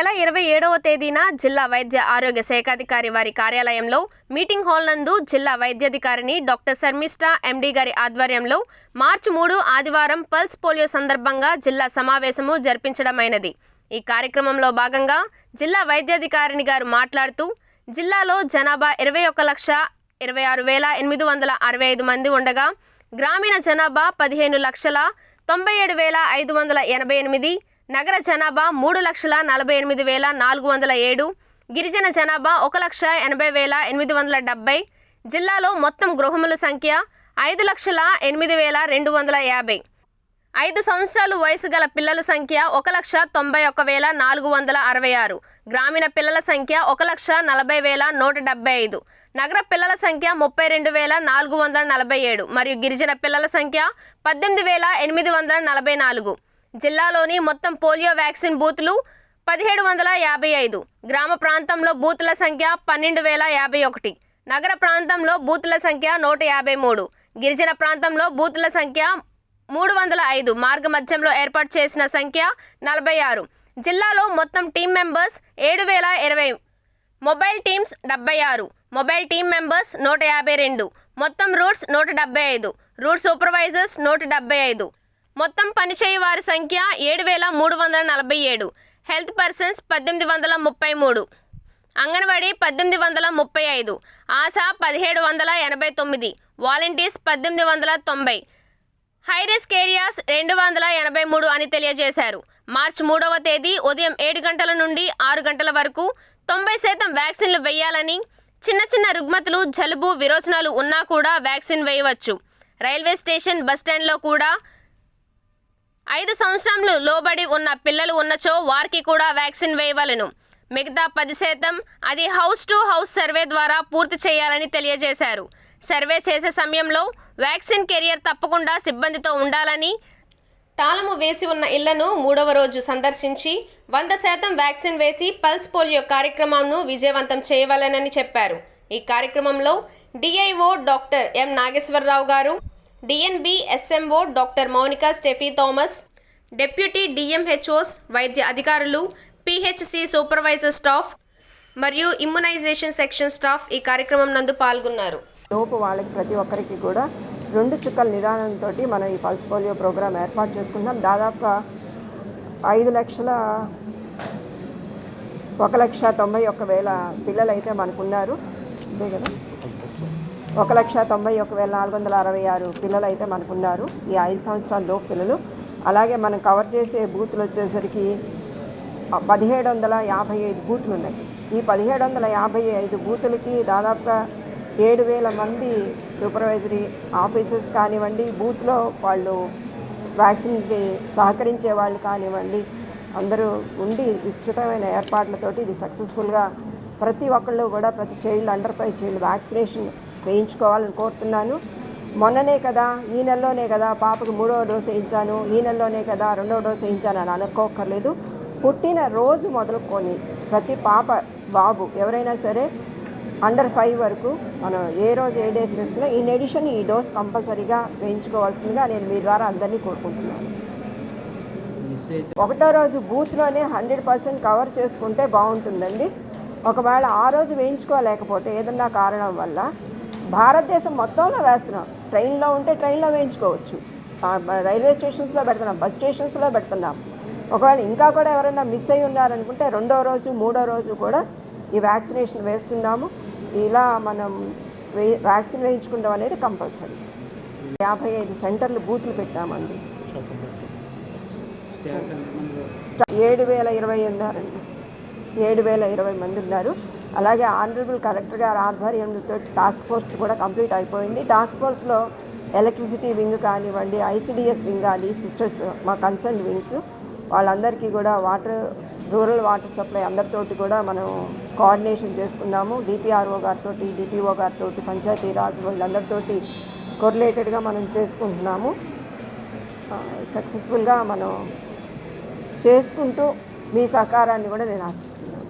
నెల ఇరవై ఏడవ తేదీన జిల్లా వైద్య ఆరోగ్య శాఖాధికారి వారి కార్యాలయంలో మీటింగ్ హాల్ నందు జిల్లా వైద్యాధికారిని డాక్టర్ శర్మిష్ఠ ఎండీ గారి ఆధ్వర్యంలో మార్చి మూడు ఆదివారం పల్స్ పోలియో సందర్భంగా జిల్లా సమావేశము జరిపించడమైనది. ఈ కార్యక్రమంలో భాగంగా జిల్లా వైద్యాధికారిని గారు మాట్లాడుతూ జిల్లాలో జనాభా ఇరవై ఒక లక్ష ఇరవై ఆరు వేల ఎనిమిది వందల అరవై ఐదు మంది ఉండగా గ్రామీణ జనాభా పదిహేను లక్షల తొంభై ఏడు వేల ఐదు వందల ఎనభై ఎనిమిది నగర జనాభా మూడు లక్షల నలభై ఎనిమిది వేల నాలుగు వందల ఏడు గిరిజన జనాభా ఒక లక్ష ఎనభై వేల ఎనిమిది వందల డెబ్బై జిల్లాలో మొత్తం గృహముల సంఖ్య ఐదు లక్షల ఎనిమిది వేల రెండు వందల యాభై. ఐదు సంవత్సరాలు వయసు గల పిల్లల సంఖ్య ఒక లక్ష తొంభై ఒక వేల నాలుగు వందల అరవై ఆరు గ్రామీణ పిల్లల సంఖ్య ఒక లక్ష నలభై వేల నూట డెబ్బై ఐదు నగర పిల్లల సంఖ్య ముప్పై రెండు వేల నాలుగు వందల నలభై ఏడు మరియు గిరిజన పిల్లల సంఖ్య పద్దెనిమిది వేల ఎనిమిది వందల నలభై నాలుగు. జిల్లాలోని మొత్తం పోలియో వ్యాక్సిన్ బూతులు పదిహేడు వందల యాభై ఐదు. గ్రామ ప్రాంతంలో బూతుల సంఖ్య పన్నెండు వేల యాభై ఒకటి. నగర ప్రాంతంలో బూతుల సంఖ్య నూట యాభై మూడు. గిరిజన ప్రాంతంలో బూతుల సంఖ్య మూడు వందల ఐదు. మార్గ మధ్యంలో ఏర్పాటు చేసిన సంఖ్య నలభై ఆరు. జిల్లాలో మొత్తం టీం మెంబర్స్ ఏడు వేల ఇరవై మొబైల్ టీమ్స్ డెబ్బై ఆరు. మొబైల్ టీం మెంబర్స్ నూట యాభై రెండు. మొత్తం రూట్స్ నూట డెబ్బై ఐదు. రూట్ సూపర్వైజర్స్ నూట డెబ్బై ఐదు. మొత్తం పనిచేయు వారి సంఖ్య ఏడు వేల మూడు వందల నలభై ఏడు. హెల్త్ పర్సన్స్ పద్దెనిమిది వందల ముప్పై మూడు. అంగన్వాడీ పద్దెనిమిది వందల ముప్పై ఐదు. ఆశా పదిహేడు వందల ఎనభై తొమ్మిది. వాలంటీర్స్ పద్దెనిమిది వందల తొంభై. హై రిస్క్ ఏరియాస్ రెండు వందల ఎనభై మూడు అని తెలియజేశారు. మార్చి మూడవ తేదీ ఉదయం ఏడు గంటల నుండి ఆరు గంటల వరకు తొంభై శాతం వ్యాక్సిన్లు వేయాలని చిన్న చిన్న రుగ్మతులు జలుబు విరోచనాలు ఉన్నా కూడా వ్యాక్సిన్ వేయవచ్చు. రైల్వే స్టేషన్ బస్టాండ్లో కూడా ఐదు సంవత్సరాలు లోబడి ఉన్న పిల్లలు ఉన్నచో వారికి కూడా వ్యాక్సిన్ వేయవలను. మిగతా పది శాతం అది హౌస్ టు హౌస్ సర్వే ద్వారా పూర్తి చేయాలని తెలియజేశారు. సర్వే చేసే సమయంలో వ్యాక్సిన్ కెరియర్ తప్పకుండా సిబ్బందితో ఉండాలని తాళము వేసి ఉన్న ఇళ్ళను మూడవ రోజు సందర్శించి వంద శాతం వ్యాక్సిన్ వేసి పల్స్ పోలియో కార్యక్రమంను విజయవంతం చేయవలెనని చెప్పారు. ఈ కార్యక్రమంలో డిఐఓ డాక్టర్ ఎం నాగేశ్వరరావు గారు DNB SMO doctor Mounika Steffi Thomas deputy DMHOs వైద్య అధికారులు పిహెచ్సి సూపర్వైజర్ స్టాఫ్ మరియు ఇమ్యునైజేషన్ సెక్షన్ స్టాఫ్ ఈ కార్యక్రమం నందు పాల్గొన్నారు. లోపు వాళ్ళకి ప్రతి ఒక్కరికి కూడా రెండు చుక్కల నిదానంతో మనం ఈ పల్స్ పోలియో ప్రోగ్రాం ఏర్పాటు చేసుకున్నాం దాదాపుగా ఐదు లక్షల ఒక లక్ష తొంభై ఒక్క వేల పిల్లలు అయితే మనకున్నారు. అంతే కదా? ఒక లక్ష తొంభై ఒక వేల నాలుగు వందల అరవై ఆరు పిల్లలు అయితే మనకున్నారు. ఈ ఐదు సంవత్సరాల లోపు పిల్లలు అలాగే మనం కవర్ చేసే బూతులు వచ్చేసరికి పదిహేడు వందల యాభై ఐదు బూతులు ఉన్నాయి ఈ పదిహేడు వందల యాభై ఐదు బూతులకి దాదాపుగా ఏడు వేల మంది సూపర్వైజరీ ఆఫీసర్స్ కానివ్వండి బూత్లో వాళ్ళు వ్యాక్సిన్కి సహకరించే వాళ్ళు కానివ్వండి అందరూ ఉండి విస్తృతమైన ఏర్పాట్లతోటి ఇది సక్సెస్ఫుల్గా ప్రతి ఒక్కళ్ళు కూడా ప్రతి child under five child vaccination వేయించుకోవాలని కోరుతున్నాను. మొన్ననే కదా ఈ నెలలోనే కదా పాపకు మూడో డోసు వేయించాను ఈ నెలలోనే కదా రెండో డోసు వేయించాను అని అనుకోకర్లేదు పుట్టిన రోజు మొదలుకొని ప్రతి పాప బాబు ఎవరైనా సరే అండర్ ఫైవ్ వరకు మనం ఏ రోజు ఏ డేస్ వేసుకున్నా ఇన్ ఎడిషన్ ఈ డోస్ కంపల్సరీగా వేయించుకోవాల్సిందిగా నేను మీ ద్వారా అందరినీ కోరుకుంటున్నాను. ఒకటో రోజు బూత్లోనే హండ్రెడ్ పర్సెంట్ కవర్ చేసుకుంటే బాగుంటుందండి. ఒకవేళ ఆ రోజు వేయించుకోలేకపోతే ఏదన్నా కారణం వల్ల భారతదేశం మొత్తంలో వేస్తున్నాం. ట్రైన్లో ఉంటే ట్రైన్లో వేయించుకోవచ్చు. రైల్వే స్టేషన్స్లో పెడుతున్నాం బస్ స్టేషన్స్లో పెడుతున్నాం. ఒకవేళ ఇంకా కూడా ఎవరైనా మిస్ అయి ఉన్నారనుకుంటే రెండో రోజు మూడో రోజు కూడా ఈ వ్యాక్సినేషన్ వేస్తున్నాము. ఇలా మనం వే వ్యాక్సిన్ వేయించుకుంటాం అనేది కంపల్సరీ. యాభై ఐదు సెంటర్లు బూతులు పెట్టామండి. ఏడు వేల ఇరవై ఉన్నారండి ఏడు వేల ఇరవై మంది ఉన్నారు. అలాగే ఆనరబుల్ కలెక్టర్ గారి ఆధ్వర్యంతో టాస్క్ ఫోర్స్ కూడా కంప్లీట్ అయిపోయింది. టాస్క్ ఫోర్స్లో ఎలక్ట్రిసిటీ వింగ్ కానివ్వండి ఐసిడిఎస్ వింగ్ కానీ సిస్టర్స్ మా కన్సర్న్ వింగ్స్ వాళ్ళందరికీ కూడా వాటర్ రూరల్ వాటర్ సప్లై అందరితోటి కూడా మనం కోఆర్డినేషన్ చేసుకున్నాము. డిపిఆర్ఓ గారితో డిటిఓ గారితో పంచాయతీ రాజ్ కొరిలేటెడ్గా మనం చేసుకుంటున్నాము. సక్సెస్ఫుల్గా మనం చేసుకుంటూ మీ సహకారాన్ని కూడా నేను ఆశిస్తున్నాను.